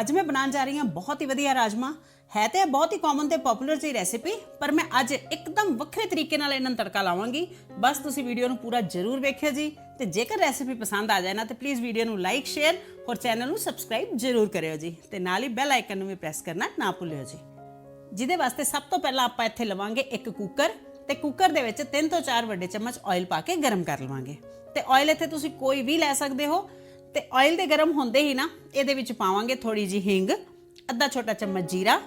ਅੱਜ ਮੈਂ ਬਣਾਉਣ ਜਾ ਰਹੀ ਹਾਂ ਬਹੁਤ ਹੀ ਵਧੀਆ ਰਾਜਮਾ। ਹੈ ਤੇ ਇਹ ਬਹੁਤ ਹੀ ਕਾਮਨ ਤੇ ਪਪੂਲਰ ਜਿਹੀ ਰੈਸਿਪੀ ਪਰ ਮੈਂ ਅੱਜ ਇੱਕਦਮ ਵੱਖਰੇ ਤਰੀਕੇ ਨਾਲ ਇਹਨਾਂ ਨੂੰ ਤੜਕਾ ਲਾਵਾਂਗੀ। ਬਸ ਤੁਸੀਂ ਵੀਡੀਓ ਨੂੰ ਪੂਰਾ ਜ਼ਰੂਰ ਵੇਖਿਓ ਜੀ ਤੇ ਜੇਕਰ ਰੈਸਿਪੀ ਪਸੰਦ ਆ ਜਾਏ ਨਾ ਤੇ ਪਲੀਜ਼ ਵੀਡੀਓ ਨੂੰ ਲਾਈਕ ਸ਼ੇਅਰ ਔਰ ਚੈਨਲ ਨੂੰ ਸਬਸਕ੍ਰਾਈਬ ਜ਼ਰੂਰ ਕਰਿਓ ਜੀ ਤੇ ਨਾਲ ਹੀ ਬੈਲ ਆਈਕਨ ਨੂੰ ਵੀ ਪ੍ਰੈਸ ਕਰਨਾ ਨਾ ਭੁੱਲਿਓ ਜੀ। ਜਿਹਦੇ ਵਾਸਤੇ ਸਭ ਤੋਂ ਪਹਿਲਾਂ ਆਪਾਂ ਇੱਥੇ ਲਵਾਂਗੇ ਇੱਕ ਕੁੱਕਰ ਤੇ ਕੁੱਕਰ ਦੇ ਵਿੱਚ 3 ਤੋਂ 4 ਵੱਡੇ ਚਮਚ ਆਇਲ ਪਾ ਕੇ ਗਰਮ ਕਰ ਲਵਾਂਗੇ। ਤੇ ਆਇਲ ਇੱਥੇ ਤੁਸੀਂ ਕੋਈ ਵੀ ਲੈ ਸਕਦੇ ਹੋ। ਤੇ ਆਇਲ ਦੇ ਗਰਮ ਹੁੰਦੇ ਹੀ ਨਾ, ਇਹਦੇ ਵਿੱਚ ਪਾਵਾਂਗੇ ਥੋੜੀ ਜੀ ਹਿੰਗ, ਅੱਧਾ ਛੋਟਾ ਚਮਚ ਜੀਰਾ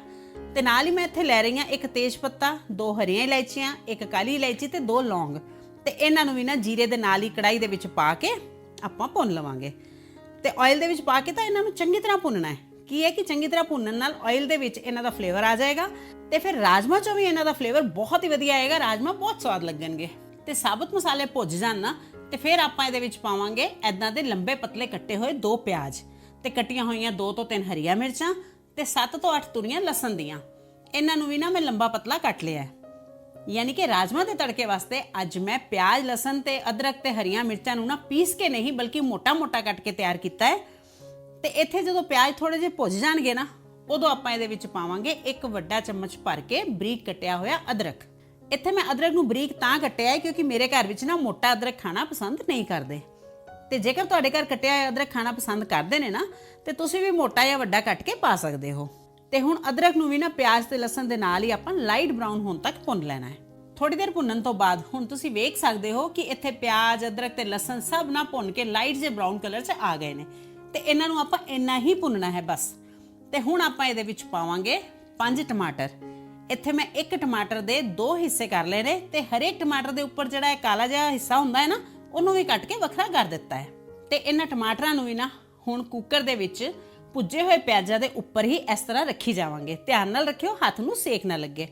ਤੇ ਨਾਲ ਹੀ ਮੈਂ ਇੱਥੇ ਲੈ ਰਹੀ ਹਾਂ ਇੱਕ ਤੇਜ ਪੱਤਾ, ਦੋ ਹਰੀਆਂ ਇਲਾਇਚੀਆਂ, ਇੱਕ ਕਾਲੀ ਇਲਾਇਚੀ ਤੇ ਦੋ ਲੌਂਗ ਤੇ ਇਹਨਾਂ ਨੂੰ ਵੀ ਨਾ ਜੀਰੇ ਦੇ ਨਾਲ ਹੀ ਕੜਾਈ ਦੇ ਵਿੱਚ ਪਾ ਕੇ ਆਪਾਂ ਭੁੰਨ ਲਵਾਂਗੇ। ਤੇ ਆਇਲ ਦੇ ਵਿੱਚ ਪਾ ਕੇ ਤਾਂ ਇਹਨਾਂ ਨੂੰ ਚੰਗੀ ਤਰ੍ਹਾਂ ਭੁੰਨਣਾ ਹੈ। ਕੀ ਹੈ ਕਿ ਚੰਗੀ ਤਰ੍ਹਾਂ ਭੁੰਨਣ ਨਾਲ ਆਇਲ ਦੇ ਵਿੱਚ ਇਹਨਾਂ ਦਾ ਫਲੇਵਰ ਆ ਜਾਏਗਾ ਤੇ ਫਿਰ ਰਾਜਮਾ ਚੋਂ ਵੀ ਇਹਨਾਂ ਦਾ ਫਲੇਵਰ ਬਹੁਤ ਹੀ ਵਧੀਆ ਆਏਗਾ, ਰਾਜਮਾ ਬਹੁਤ ਸਵਾਦ ਲੱਗਣਗੇ। ਤੇ ਸਾਬਤ ਮਸਾਲੇ ਭੁੱਜ ਜਾਣ ਨਾ ਤੇ ਫਿਰ ਆਪਾਂ ਇਹਦੇ ਵਿੱਚ ਪਾਵਾਂਗੇ ਐਦਾਂ ਦੇ ਲੰਬੇ ਪਤਲੇ ਕੱਟੇ ਹੋਏ ਦੋ ਪਿਆਜ਼ ਤੇ ਕੱਟੀਆਂ ਹੋਈਆਂ ਦੋ ਤੋਂ ਤਿੰਨ ਹਰੀਆਂ ਮਿਰਚਾਂ ਤੇ 7 ਤੋਂ 8 ਤੁਰੀਆਂ ਲਸਣ ਦੀਆਂ। ਇਹਨਾਂ ਨੂੰ ਵੀ ਨਾ ਮੈਂ ਲੰਬਾ ਪਤਲਾ ਕੱਟ ਲਿਆ ਯਾਨੀ ਕਿ ਰਾਜਮਾ ਦੇ ਤੜਕੇ ਵਾਸਤੇ ਅੱਜ ਮੈਂ ਪਿਆਜ਼, ਲਸਣ ਤੇ ਅਦਰਕ ਤੇ ਹਰੀਆਂ ਮਿਰਚਾਂ ਨੂੰ ਨਾ ਪੀਸ ਕੇ ਨਹੀਂ, ਬਲਕਿ ਮੋਟਾ-ਮੋਟਾ ਕੱਟ ਕੇ ਤਿਆਰ ਕੀਤਾ ਹੈ। ਤੇ ਇੱਥੇ ਜਦੋਂ ਪਿਆਜ਼ ਥੋੜੇ ਜਿਹੇ ਭੁੱਜ ਜਾਣਗੇ ਨਾ, ਉਦੋਂ ਆਪਾਂ ਇਹਦੇ ਵਿੱਚ ਪਾਵਾਂਗੇ ਇੱਕ ਵੱਡਾ ਚਮਚ ਭਰ ਕੇ ਬਰੀਕ ਕੱਟਿਆ ਹੋਇਆ ਅਦਰਕ। ਇੱਥੇ ਮੈਂ ਅਦਰਕ ਨੂੰ ਬਰੀਕ ਤਾਂ ਕੱਟਿਆ ਹੈ ਕਿਉਂਕਿ ਮੇਰੇ ਘਰ ਵਿੱਚ ਨਾ ਮੋਟਾ ਅਦਰਕ ਖਾਣਾ ਪਸੰਦ ਨਹੀਂ ਕਰਦੇ। ਤੇ ਜੇਕਰ ਤੁਹਾਡੇ ਘਰ ਕੱਟਿਆ ਹੋਇਆ ਅਦਰਕ ਖਾਣਾ ਪਸੰਦ ਕਰਦੇ ਨੇ ਨਾ, ਤੇ ਤੁਸੀਂ ਵੀ ਮੋਟਾ ਜਾਂ ਵੱਡਾ ਕੱਟ ਕੇ ਪਾ ਸਕਦੇ ਹੋ। ਤੇ ਹੁਣ ਅਦਰਕ ਨੂੰ ਵੀ ਨਾ ਪਿਆਜ਼ ਤੇ ਲਸਣ ਦੇ ਨਾਲ ਹੀ ਆਪਾਂ ਲਾਈਟ ਬ੍ਰਾਊਨ ਹੋਣ ਤੱਕ ਭੁੰਨ ਲੈਣਾ ਹੈ। ਥੋੜੀ ਦੇਰ ਭੁੰਨਣ ਤੋਂ ਬਾਅਦ ਹੁਣ ਤੁਸੀਂ ਵੇਖ ਸਕਦੇ ਹੋ ਕਿ ਇੱਥੇ ਪਿਆਜ਼, ਅਦਰਕ ਤੇ ਲਸਣ ਸਭ ਨਾ ਭੁੰਨ ਕੇ ਲਾਈਟ ਜੇ ਬ੍ਰਾਊਨ ਕਲਰ 'ਚ ਆ ਗਏ ਨੇ। ਤੇ ਇਹਨਾਂ ਨੂੰ ਆਪਾਂ ਇੰਨਾ ਹੀ ਭੁੰਨਣਾ ਹੈ ਬਸ। ਤੇ ਹੁਣ ਆਪਾਂ ਇਹਦੇ ਵਿੱਚ ਪਾਵਾਂਗੇ ਪੰਜ ਟਮਾਟਰ। ਇੱਥੇ ਮੈਂ ਇੱਕ ਟਮਾਟਰ ਦੇ ਦੋ ਹਿੱਸੇ ਕਰ ਲਏ ਨੇ ਤੇ ਹਰੇਕ ਟਮਾਟਰ ਦੇ ਉੱਪਰ ਜਿਹੜਾ ਇਹ ਕਾਲਾ ਜਿਹਾ ਹਿੱਸਾ ਹੁੰਦਾ ਹੈ ਨਾ, ਉਹਨੂੰ ਵੀ ਕੱਟ ਕੇ ਵੱਖਰਾ ਕਰ ਦਿੱਤਾ ਹੈ। ਤੇ ਇਹਨਾਂ ਟਮਾਟਰਾਂ ਨੂੰ ਵੀ ਨਾ ਹੁਣ ਕੁੱਕਰ ਦੇ ਵਿੱਚ ਭੁੱਜੇ ਹੋਏ ਪਿਆਜ਼ਾਂ ਦੇ ਉੱਪਰ ਹੀ ਇਸ ਤਰ੍ਹਾਂ ਰੱਖੀ ਜਾਵਾਂਗੇ। ਧਿਆਨ ਨਾਲ ਰੱਖਿਓ, ਹੱਥ ਨੂੰ ਸੇਕ ਨਾ ਲੱਗੇ।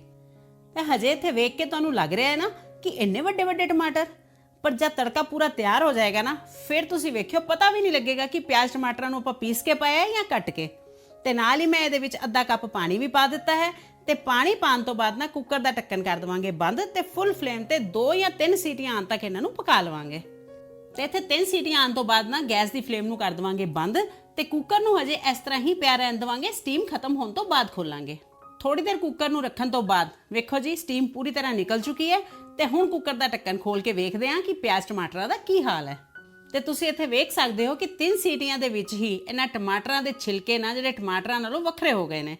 ਤੇ ਹਜੇ ਇੱਥੇ ਵੇਖ ਕੇ ਤੁਹਾਨੂੰ ਲੱਗ ਰਿਹਾ ਹੈ ਨਾ ਕਿ ਇੰਨੇ ਵੱਡੇ ਵੱਡੇ ਟਮਾਟਰ, ਪਰ ਜਦ ਤੜਕਾ ਪੂਰਾ ਤਿਆਰ ਹੋ ਜਾਏਗਾ ਨਾ, ਫਿਰ ਤੁਸੀਂ ਵੇਖਿਓ, ਪਤਾ ਵੀ ਨਹੀਂ ਲੱਗੇਗਾ ਕਿ ਪਿਆਜ਼ ਟਮਾਟਰਾਂ ਨੂੰ ਆਪਾਂ ਪੀਸ ਕੇ ਪਾਇਆ ਹੈ ਜਾਂ ਕੱਟ ਕੇ। ਤੇ ਨਾਲ ਹੀ ਮੈਂ ਇਹਦੇ ਵਿੱਚ ਅੱਧਾ ਕੱਪ ਪਾਣੀ ਵੀ ਪਾ ਦਿੱਤਾ ਹੈ ਤੇ ਪਾਣੀ ਪਾਣ ਤੋਂ ਬਾਅਦ ਨਾ ਕੁੱਕਰ ਦਾ ਢੱਕਣ ਕਰ ਦਵਾਂਗੇ ਬੰਦ ਤੇ ਫੁੱਲ ਫਲੇਮ ਤੇ 2 ਜਾਂ 3 ਸੀਟੀਆਂ ਆਉਣ ਤੱਕ ਇਹਨਾਂ ਨੂੰ ਪਕਾ ਲਵਾਂਗੇ। ਤੇ ਇੱਥੇ 3 ਸੀਟੀਆਂ ਆਉਣ ਤੋਂ ਬਾਅਦ ਨਾ ਗੈਸ ਦੀ ਫਲੇਮ ਨੂੰ ਕਰ ਦਵਾਂਗੇ ਬੰਦ ਤੇ ਕੁੱਕਰ ਨੂੰ ਹਜੇ ਇਸ ਤਰ੍ਹਾਂ ਹੀ ਪਿਆ ਰਹਿਣ ਦਵਾਂਗੇ ਸਟੀਮ ਖਤਮ ਹੋਣ ਤੋਂ ਬਾਅਦ ਖੋਲਾਂਗੇ। ਥੋੜੀ ਦੇਰ ਕੁੱਕਰ ਨੂੰ ਰੱਖਣ ਤੋਂ ਬਾਅਦ, ਵੇਖੋ ਜੀ ਸਟੀਮ ਪੂਰੀ ਤਰ੍ਹਾਂ ਨਿਕਲ ਚੁੱਕੀ ਹੈ ਤੇ ਹੁਣ ਕੁੱਕਰ ਦਾ ਢੱਕਣ ਖੋਲ ਕੇ ਵੇਖਦੇ ਹਾਂ ਕਿ ਪਿਆਜ਼ ਟਮਾਟਰਾਂ ਦਾ ਕੀ ਹਾਲ ਹੈ। ਤੇ ਤੁਸੀਂ ਇੱਥੇ ਵੇਖ ਸਕਦੇ ਹੋ ਕਿ ਤਿੰਨ ਸੀਟੀਆਂ ਦੇ ਵਿੱਚ ਹੀ ਇਹਨਾਂ ਟਮਾਟਰਾਂ ਦੇ ਛਿਲਕੇ ਨਾ, ਜਿਹੜੇ ਟਮਾਟਰਾਂ ਨਾਲੋਂ ਵੱਖਰੇ ਹੋ ਗਏ ਨੇ।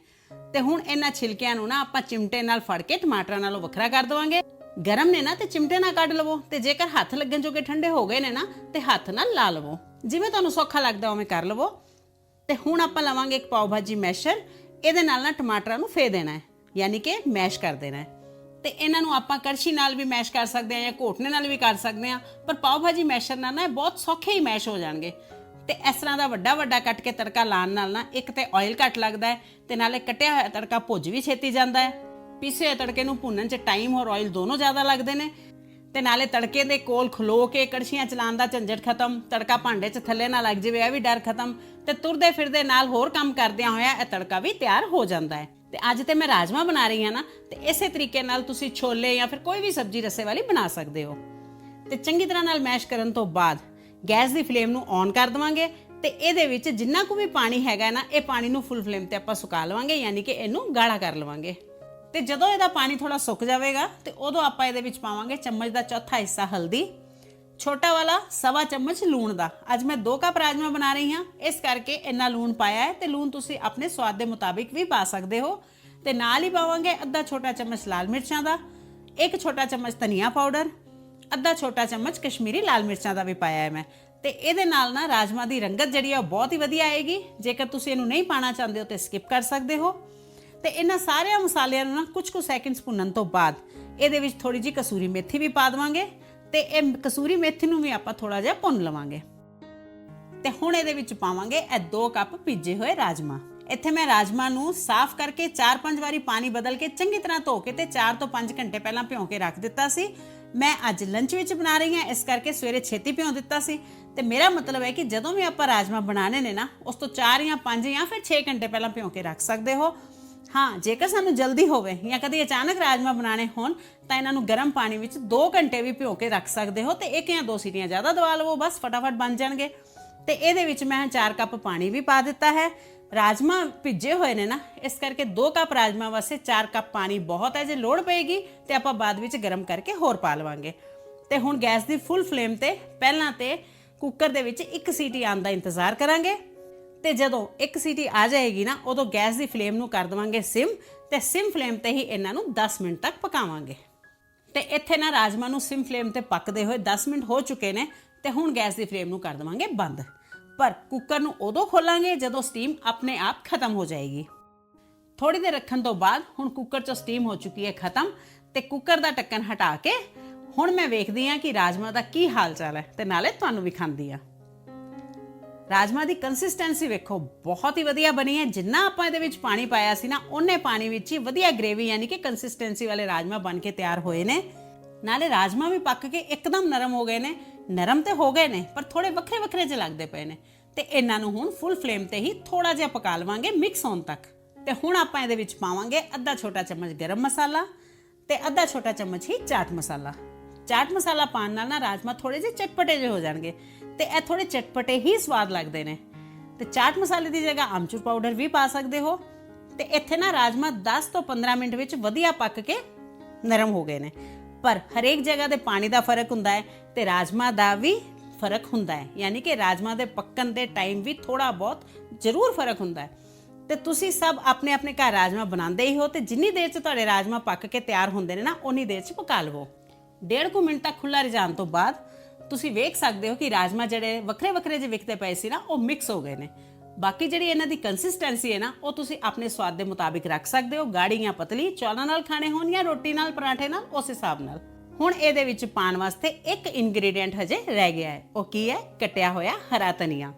ਤੇ ਹੁਣ ਇਹਨਾਂ ਛਿਲਕਿਆਂ ਨੂੰ ਨਾ ਆਪਾਂ ਚਿਮਟੇ ਨਾਲ ਫੜ ਕੇ ਟਮਾਟਰਾਂ ਨਾਲੋਂ ਵੱਖਰਾ ਕਰ ਦਵਾਂਗੇ। ਗਰਮ ਨੇ ਨਾ ਤੇ ਚਿਮਟੇ ਨਾਲ ਕੱਢ ਲਵੋ ਤੇ ਜੇਕਰ ਹੱਥ ਲੱਗਣ ਜੋਗੇ ਠੰਡੇ ਹੋ ਗਏ ਨੇ ਨਾ ਤੇ ਹੱਥ ਨਾਲ ਲਾ ਲਵੋ। ਜਿਵੇਂ ਤੁਹਾਨੂੰ ਸੌਖਾ ਲੱਗਦਾ ਉਵੇਂ ਕਰ ਲਵੋ। ਤੇ ਹੁਣ ਆਪਾਂ ਲਵਾਂਗੇ ਇੱਕ ਪਾਓ ਭਾਜੀ ਮੈਸ਼ਰ। ਇਹਦੇ ਨਾਲ ਨਾ ਟਮਾਟਰਾਂ ਨੂੰ ਫੇ ਦੇਣਾ ਹੈ, ਯਾਨੀ ਕਿ ਮੈਸ਼ ਕਰ ਦੇਣਾ ਹੈ। ਤੇ ਇਹਨਾਂ ਨੂੰ ਆਪਾਂ ਕੜਛੀ ਨਾਲ ਵੀ ਮੈਸ਼ ਕਰ ਸਕਦੇ ਹਾਂ ਜਾਂ ਘੋਟਣੇ ਨਾਲ ਵੀ ਕਰ ਸਕਦੇ ਹਾਂ, ਪਰ ਪਾਓ ਭਾਜੀ ਮੈਸ਼ਰ ਨਾਲ ਨਾ ਬਹੁਤ ਸੌਖੇ ਹੀ ਮੈਸ਼ ਹੋ ਜਾਣਗੇ। ਤੇ ਇਸ ਤਰ੍ਹਾਂ ਦਾ ਵੱਡਾ ਵੱਡਾ ਕੱਟ ਕੇ ਤੜਕਾ ਲਾਣ ਨਾਲ ਨਾ ਇੱਕ ਤੇ ਆਇਲ ਘੱਟ ਲੱਗਦਾ ਹੈ ਤੇ ਨਾਲੇ ਕੱਟਿਆ ਹੋਇਆ ਤੜਕਾ ਭੁੱਜ ਵੀ ਛੇਤੀ ਜਾਂਦਾ ਹੈ। ਪੀਸੇ ਹੋਏ ਤੜਕੇ ਨੂੰ ਭੁੰਨਣ 'ਚ ਟਾਈਮ ਔਰ ਆਇਲ ਦੋਨੋਂ ਜ਼ਿਆਦਾ ਲੱਗਦੇ ਨੇ। ਤੇ ਨਾਲੇ ਤੜਕੇ ਦੇ ਕੋਲ ਖਲੋ ਕੇ ਕੜਛੀਆਂ ਚਲਾਉਣ ਦਾ ਝੰਜਟ ਖਤਮ, ਤੜਕਾ ਭਾਂਡੇ 'ਚ ਥੱਲੇ ਨਾ ਲੱਗ ਜਾਵੇ, ਇਹ ਵੀ ਡਰ ਖਤਮ। ਤੇ ਤੁਰਦੇ ਫਿਰਦੇ ਨਾਲ ਹੋਰ ਕੰਮ ਕਰਦਿਆਂ ਹੋਇਆ ਇਹ ਤੜਕਾ ਵੀ ਤਿਆਰ ਹੋ ਜਾਂਦਾ ਹੈ। ਤੇ ਅੱਜ ਤੇ ਮੈਂ ਰਾਜਮਾ ਬਣਾ ਰਹੀ ਹਾਂ ਨਾ, ਤੇ ਇਸੇ ਤਰੀਕੇ ਨਾਲ ਤੁਸੀਂ ਛੋਲੇ ਜਾਂ ਫਿਰ ਕੋਈ ਵੀ ਸਬਜ਼ੀ ਰਸੇ ਵਾਲੀ ਬਣਾ ਸਕਦੇ ਹੋ। ਤੇ ਚੰਗੀ ਤਰ੍ਹਾਂ ਨਾਲ ਮੈਸ਼ ਕਰਨ ਤੋਂ ਬਾਅਦ ਗੈਸ ਦੀ ਫਲੇਮ ਨੂੰ ਔਨ ਕਰ ਦਵਾਂਗੇ ਤੇ ਇਹਦੇ ਵਿੱਚ ਜਿੰਨਾ ਕੁ ਵੀ ਪਾਣੀ ਹੈਗਾ ਨਾ, ਇਹ ਪਾਣੀ ਨੂੰ ਫੁੱਲ ਫਲੇਮ ਤੇ ਆਪਾਂ ਸੁਕਾ ਲਵਾਂਗੇ, ਯਾਨੀ ਕਿ ਇਹਨੂੰ ਗਾੜਾ ਕਰ ਲਵਾਂਗੇ। ਤੇ ਜਦੋਂ ਇਹਦਾ ਪਾਣੀ ਥੋੜਾ ਸੁੱਕ ਜਾਵੇਗਾ, ਤੇ ਉਦੋਂ ਆਪਾਂ ਇਹਦੇ ਵਿੱਚ ਪਾਵਾਂਗੇ ਚਮਚ ਦਾ ਚੌਥਾ ਹਿੱਸਾ ਹਲਦੀ, ਛੋਟਾ ਵਾਲਾ ਸਵਾ ਚਮਚ ਲੂਣ ਦਾ। ਅੱਜ ਮੈਂ 2 ਕੱਪ ਰਾਜਮਾ ਬਣਾ ਰਹੀ ਹਾਂ, ਇਸ ਕਰਕੇ ਇੰਨਾ ਲੂਣ ਪਾਇਆ ਹੈ ਤੇ ਲੂਣ ਤੁਸੀਂ ਆਪਣੇ ਸਵਾਦ ਦੇ ਮੁਤਾਬਿਕ ਵੀ ਪਾ ਸਕਦੇ ਹੋ। ਤੇ ਨਾਲ ਹੀ ਪਾਵਾਂਗੇ ਅੱਧਾ ਛੋਟਾ ਚਮਚ ਲਾਲ ਮਿਰਚਾਂ ਦਾ, ਇੱਕ ਛੋਟਾ ਚਮਚ ਧਨੀਆ ਪਾਊਡਰ ਅੱਧਾ ਛੋਟਾ ਚਮਚ ਕਸ਼ਮੀਰੀ ਲਾਲ ਮਿਰਚਾਂ ਦਾ ਵੀ ਪਾਇਆ ਹੈ ਮੈਂ। ਤੇ ਇਹਦੇ ਨਾਲ ਨਾ ਰਾਜਮਾ ਦੀ ਰੰਗਤ ਜਿਹੜੀ ਆ ਉਹ ਬਹੁਤ ਹੀ ਵਧੀਆ ਆਏਗੀ। ਜੇਕਰ ਤੁਸੀਂ ਇਹਨੂੰ ਨਹੀਂ ਪਾਣਾ ਚਾਹੁੰਦੇ ਹੋ ਤੇ ਸਕਿਪ ਕਰ ਸਕਦੇ ਹੋ। ਤੇ ਇਹਨਾਂ ਸਾਰਿਆਂ ਮਸਾਲਿਆਂ ਨੂੰ ਨਾ ਕੁਝ ਕੁ ਸੈਕਿੰਡਸ ਭੁੰਨਣ ਤੋਂ ਬਾਅਦ ਇਹਦੇ ਵਿੱਚ ਥੋੜੀ ਜੀ ਕਸੂਰੀ ਮੇਥੀ ਵੀ ਪਾ ਦੇਵਾਂਗੇ ਤੇ ਇਹ ਕਸੂਰੀ ਮੇਥੀ ਨੂੰ ਵੀ ਆਪਾਂ ਥੋੜਾ ਜਿਹਾ ਭੁੰਨ ਲਵਾਂਗੇ। ਤੇ ਹੁਣ ਇਹਦੇ ਵਿੱਚ ਪਾਵਾਂਗੇ ਇਹ 2 ਕੱਪ ਭਿੱਜੇ ਹੋਏ ਰਾਜਮਾ। ਇੱਥੇ ਮੈਂ ਰਾਜਮਾ ਨੂੰ ਸਾਫ਼ ਕਰਕੇ 4-5 ਵਾਰੀ ਪਾਣੀ ਬਦਲ ਕੇ ਚੰਗੀ ਤਰ੍ਹਾਂ ਧੋ ਕੇ ਤੇ 4 ਤੋਂ 5 ਘੰਟੇ ਪਹਿਲਾਂ ਭਿਉਂ ਕੇ ਰੱਖ ਦਿੱਤਾ ਸੀ। ਮੈਂ ਅੱਜ ਲੰਚ ਵਿੱਚ ਬਣਾ ਰਹੀ ਹਾਂ। ਇਸ ਕਰਕੇ ਸਵੇਰੇ ਛੇਤੀ ਭਿਉਂ ਦਿੱਤਾ ਸੀ। ਤੇ ਮੇਰਾ ਮਤਲਬ ਹੈ ਕਿ ਜਦੋਂ ਵੀ ਆਪਾਂ ਰਾਜਮਾ ਬਣਾਣੇ ਨੇ ਨਾ, ਉਸ ਤੋਂ 4 ਜਾਂ 5 ਜਾਂ ਫਿਰ 6 ਘੰਟੇ ਪਹਿਲਾਂ ਭਿਉਂ ਕੇ ਰੱਖ ਸਕਦੇ ਹੋ। ਹਾਂ, ਜੇਕਰ ਸਾਨੂੰ ਜਲਦੀ ਹੋਵੇ ਜਾਂ ਕਦੇ ਅਚਾਨਕ ਰਾਜਮਾ ਬਣਾਣੇ ਹੋਣ, ਤਾਂ ਇਹਨਾਂ ਨੂੰ ਗਰਮ ਪਾਣੀ ਵਿੱਚ 2 ਘੰਟੇ ਵੀ ਭਿਓ ਕੇ ਰੱਖ ਸਕਦੇ ਹੋ ਤੇ ਇੱਕ ਜਾਂ ਦੋ ਸੀਟੀਆਂ ਜ਼ਿਆਦਾ ਦਵਾ ਲਵੋ, ਬਸ ਫਟਾਫਟ ਬਣ ਜਾਣਗੇ। ਤੇ ਇਹਦੇ ਵਿੱਚ ਮੈਂ 4 ਕੱਪ ਪਾਣੀ ਵੀ ਪਾ ਦਿੱਤਾ ਹੈ। ਰਾਜਮਾ ਭਿੱਜੇ ਹੋਏ ਨੇ ਨਾ, ਇਸ ਕਰਕੇ 2 ਕੱਪ ਰਾਜਮਾ ਵਾਸਤੇ 4 ਕੱਪ ਪਾਣੀ ਬਹੁਤ ਹੈ, ਜੇ ਲੋੜ ਪਏਗੀ ਤੇ ਆਪਾਂ ਬਾਅਦ ਵਿੱਚ ਗਰਮ ਕਰਕੇ ਹੋਰ ਪਾ ਲਵਾਂਗੇ। ਤੇ ਹੁਣ ਗੈਸ ਦੀ ਫੁੱਲ ਫਲੇਮ ਤੇ ਪਹਿਲਾਂ ਤੇ ਕੁੱਕਰ ਦੇ ਵਿੱਚ ਇੱਕ ਸੀਟੀ ਆਉਣ ਦਾ ਇੰਤਜ਼ਾਰ ਕਰਾਂਗੇ। ਤੇ ਜਦੋਂ ਇੱਕ ਸੀਟੀ ਆ ਜਾਏਗੀ ਨਾ, ਉਦੋਂ ਗੈਸ ਦੀ ਫਲੇਮ ਨੂੰ ਕਰ ਦਵਾਂਗੇ ਸਿਮ ਤੇ ਸਿਮ ਫਲੇਮ ਤੇ ਹੀ ਇਹਨਾਂ ਨੂੰ 10 ਮਿੰਟ ਤੱਕ ਪਕਾਵਾਂਗੇ। ਤੇ ਇੱਥੇ ਨਾ ਰਾਜਮਾ ਨੂੰ ਸਿਮ ਫਲੇਮ ਤੇ ਪੱਕਦੇ ਹੋਏ 10 ਮਿੰਟ ਹੋ ਚੁੱਕੇ ਨੇ ਤੇ ਹੁਣ ਗੈਸ ਦੀ ਫਲੇਮ ਨੂੰ ਕਰ ਦਵਾਂਗੇ ਬੰਦ। ਪਰ ਕੁੱਕਰ ਨੂੰ ਉਦੋਂ ਖੋਲਾਂਗੇ ਜਦੋਂ ਸਟੀਮ ਆਪਣੇ ਆਪ ਖਤਮ ਹੋ ਜਾਏਗੀ। ਥੋੜੀ ਦੇਰ ਰੱਖਣ ਤੋਂ ਬਾਅਦ ਹੁਣ ਕੁੱਕਰ 'ਚੋਂ ਸਟੀਮ ਹੋ ਚੁੱਕੀ ਹੈ ਖਤਮ ਤੇ ਕੁੱਕਰ ਦਾ ਢੱਕਣ ਹਟਾ ਕੇ ਹੁਣ ਮੈਂ ਵੇਖਦੀ ਹਾਂ ਕਿ ਰਾਜਮਾ ਦਾ ਕੀ ਹਾਲ ਚਾਲ ਹੈ ਤੇ ਨਾਲੇ ਤੁਹਾਨੂੰ ਵੀ ਖਾਂਦੀ ਹਾਂ। ਰਾਜਮਾ ਦੀ ਕੰਸਿਸਟੈਂਸੀ ਵੇਖੋ, ਬਹੁਤ ਹੀ ਵਧੀਆ ਬਣੀ ਹੈ। ਜਿੰਨਾ ਆਪਾਂ ਇਹਦੇ ਵਿੱਚ ਪਾਣੀ ਪਾਇਆ ਸੀ ਨਾ, ਉਹਨੇ ਪਾਣੀ ਵਿੱਚ ਹੀ ਵਧੀਆ ਗ੍ਰੇਵੀ ਯਾਨੀ ਕਿ ਕੰਸਿਸਟੈਂਸੀ ਵਾਲੇ ਰਾਜਮਾ ਬਣ ਕੇ ਤਿਆਰ ਹੋਏ ਨੇ। ਨਾਲੇ ਰਾਜਮਾ ਵੀ ਪੱਕ ਕੇ ਇੱਕਦਮ ਨਰਮ ਹੋ ਗਏ ਨੇ। ਨਰਮ ਤੇ ਹੋ ਗਏ ਨੇ, ਪਰ ਥੋੜੇ ਵੱਖਰੇ ਵੱਖਰੇ ਜਿਹੇ ਲੱਗਦੇ ਪਏ ਨੇ। ਤੇ ਇਹਨਾਂ ਨੂੰ ਹੁਣ ਫੁੱਲ ਫਲੇਮ ਤੇ ਹੀ ਥੋੜਾ ਜਿਹਾ ਪਕਾ ਲਵਾਂਗੇ ਮਿਕਸ ਹੋਣ ਤੱਕ। ਤੇ ਹੁਣ ਆਪਾਂ ਇਹਦੇ ਵਿੱਚ ਪਾਵਾਂਗੇ ਅੱਧਾ ਛੋਟਾ ਚਮਚ ਗਰਮ ਮਸਾਲਾ ਤੇ ਅੱਧਾ ਛੋਟਾ ਚਮਚ ਹੀ ਚਾਟ ਮਸਾਲਾ। ਚਾਟ ਮਸਾਲਾ ਪਾਉਣ ਨਾਲ ਨਾ ਰਾਜਮਾ ਥੋੜੇ ਜਿਹੇ ਚਟਪਟੇ ਜਿਹੇ ਹੋ ਜਾਣਗੇ ਤੇ ਇਹ ਥੋੜੇ ਚਟਪਟੇ ਹੀ ਸਵਾਦ ਲੱਗਦੇ ਨੇ। ਤੇ ਚਾਟ ਮਸਾਲੇ ਦੀ ਜਗ੍ਹਾ ਆਮਚੂਰ ਪਾਊਡਰ ਵੀ ਪਾ ਸਕਦੇ ਹੋ। ਤੇ ਇੱਥੇ ਨਾ ਰਾਜਮਾ 10 ਤੋਂ 15 ਮਿੰਟ ਵਿੱਚ ਵਧੀਆ ਪੱਕ ਕੇ ਨਰਮ ਹੋ ਗਏ ਨੇ। ਪਰ ਹਰੇਕ ਜਗ੍ਹਾ ਦੇ ਪਾਣੀ ਦਾ ਫ਼ਰਕ ਹੁੰਦਾ ਹੈ ਤੇ ਰਾਜਮਾ ਦਾ ਵੀ ਫ਼ਰਕ ਹੁੰਦਾ ਹੈ। ਯਾਨੀ ਕਿ ਰਾਜਮਾ ਦੇ ਪੱਕਣ ਦੇ ਟਾਈਮ ਵੀ ਥੋੜਾ ਬਹੁਤ ਜ਼ਰੂਰ ਫ਼ਰਕ ਹੁੰਦਾ ਹੈ। ਤੇ ਤੁਸੀਂ ਸਭ ਆਪਣੇ ਆਪਣੇ ਘਰ ਰਾਜਮਾ ਬਣਾਉਂਦੇ ਹੀ ਹੋ ਤੇ ਜਿੰਨੀ ਦੇਰ ਚ ਤੁਹਾਡੇ ਰਾਜਮਾ ਪੱਕ ਕੇ ਤਿਆਰ ਹੁੰਦੇ ਨੇ ਨਾ ਉਨੀ ਦੇਰ ਚ ਪਕਾ ਲਵੋ। ਡੇਢ ਕੁ ਮਿੰਟ ਤੱਕ ਖੁੱਲਾ ਰਜਾਣ ਤੋਂ ਬਾਅਦ ਤੁਸੀਂ ਵੇਖ ਸਕਦੇ ਹੋ ਕਿ ਰਾਜਮਾ ਜਿਹੜੇ ਵੱਖਰੇ ਵੱਖਰੇ ਜਿਹੇ ਵਿਕਦੇ ਪਏ ਸੀ ਨਾ, ਉਹ ਮਿਕਸ ਹੋ ਗਏ ਨੇ। ਬਾਕੀ ਜਿਹੜੀ ਇਹਨਾਂ ਦੀ ਕੰਸਿਸਟੈਂਸੀ ਹੈ ਨਾ, ਉਹ ਤੁਸੀਂ ਆਪਣੇ ਸਵਾਦ ਦੇ ਮੁਤਾਬਿਕ ਰੱਖ ਸਕਦੇ ਹੋ। ਗਾੜੀ ਪਤਲੀ, ਚੌਲਾਂ ਨਾਲ ਖਾਣੇ ਹੋਣ ਜਾਂ ਰੋਟੀ ਨਾਲ, ਪਰਾਂਠੇ ਨਾਲ, ਉਸ ਹਿਸਾਬ ਨਾਲ। ਹੁਣ ਇਹਦੇ ਵਿੱਚ ਪਾਣ ਵਾਸਤੇ ਇੱਕ ਇਨਗਰੀਡੀਐਂਟ ਹਜੇ ਰਹਿ ਗਿਆ ਹੈ। ਉਹ ਕੀ ਹੈ? ਕਟਿਆ ਹੋਇਆ ਹਰਾ ਧਨੀਆ।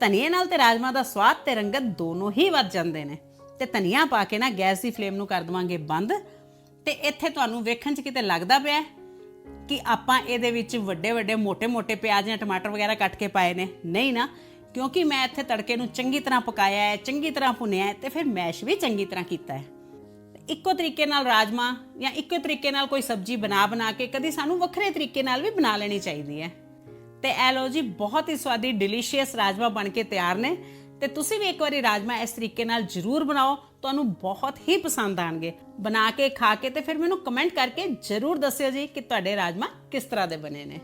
ਧਨੀਏ ਨਾਲ ਤੇ ਰਾਜਮਾ ਦਾ ਸਵਾਦ ਤੇ ਰੰਗਤ ਦੋਨੋਂ ਹੀ ਵੱਧ ਜਾਂਦੇ ਨੇ। ਤੇ ਧਨੀਆ ਪਾ ਕੇ ਨਾ ਗੈਸ ਦੀ ਫਲੇਮ ਨੂੰ ਕਰ ਦਵਾਂਗੇ ਬੰਦ। ਤੇ ਇੱਥੇ ਤੁਹਾਨੂੰ ਵੇਖਣ 'ਚ ਕਿਤੇ ਲੱਗਦਾ ਪਿਆ ਕਿ ਆਪਾਂ ਇਹਦੇ ਵਿੱਚ ਵੱਡੇ ਵੱਡੇ ਮੋٹے ਮੋٹے ਪਿਆਜ਼ ਜਾਂ ਟਮਾਟਰ ਵਗੈਰਾ ਕੱਟ ਕੇ ਪਾਏ ਨੇ। ਨਹੀਂ ਨਾ ਕਿਉਂਕਿ ਮੈਂ ਇੱਥੇ ਤੜਕੇ ਨੂੰ ਚੰਗੀ ਤਰ੍ਹਾਂ ਪਕਾਇਆ ਹੈ, ਚੰਗੀ ਤਰ੍ਹਾਂ ਭੁੰਨਿਆ ਹੈ ਤੇ ਫਿਰ ਮੈਸ਼ ਵੀ ਚੰਗੀ ਤਰ੍ਹਾਂ ਕੀਤਾ ਹੈ। ਇੱਕੋ ਤਰੀਕੇ ਨਾਲ ਰਾਜਮਾ ਜਾਂ ਇੱਕੋ ਤਰੀਕੇ ਨਾਲ ਕੋਈ ਸਬਜ਼ੀ ਬਣਾ ਬਣਾ ਕੇ ਕਦੀ ਸਾਨੂੰ ਵੱਖਰੇ ਤਰੀਕੇ ਨਾਲ ਵੀ ਬਣਾ ਲੈਣੀ ਚਾਹੀਦੀ ਹੈ। ਤੇ ਇਹ ਲਓ ਜੀ, ਬਹੁਤ ਹੀ ਸਵਾਦੀ ਡਿਲੀਸ਼ੀਅਸ ਰਾਜਮਾ ਬਣ ਕੇ ਤਿਆਰ ਨੇ। ਤੇ ਤੁਸੀਂ ਵੀ ਇੱਕ ਵਾਰੀ ਰਾਜਮਾ ਇਸ ਤਰੀਕੇ ਨਾਲ ਜ਼ਰੂਰ ਬਣਾਓ, ਤੁਹਾਨੂੰ ਬਹੁਤ ਹੀ ਪਸੰਦ ਆਣਗੇ। ਬਣਾ ਕੇ, ਖਾ ਕੇ ਤੇ ਫਿਰ ਮੈਨੂੰ ਕਮੈਂਟ ਕਰਕੇ ਜ਼ਰੂਰ ਦੱਸਿਓ ਜੀ ਕਿ ਤੁਹਾਡੇ ਰਾਜਮਾ ਕਿਸ ਤਰ੍ਹਾਂ ਦੇ ਬਣੇ ਨੇ।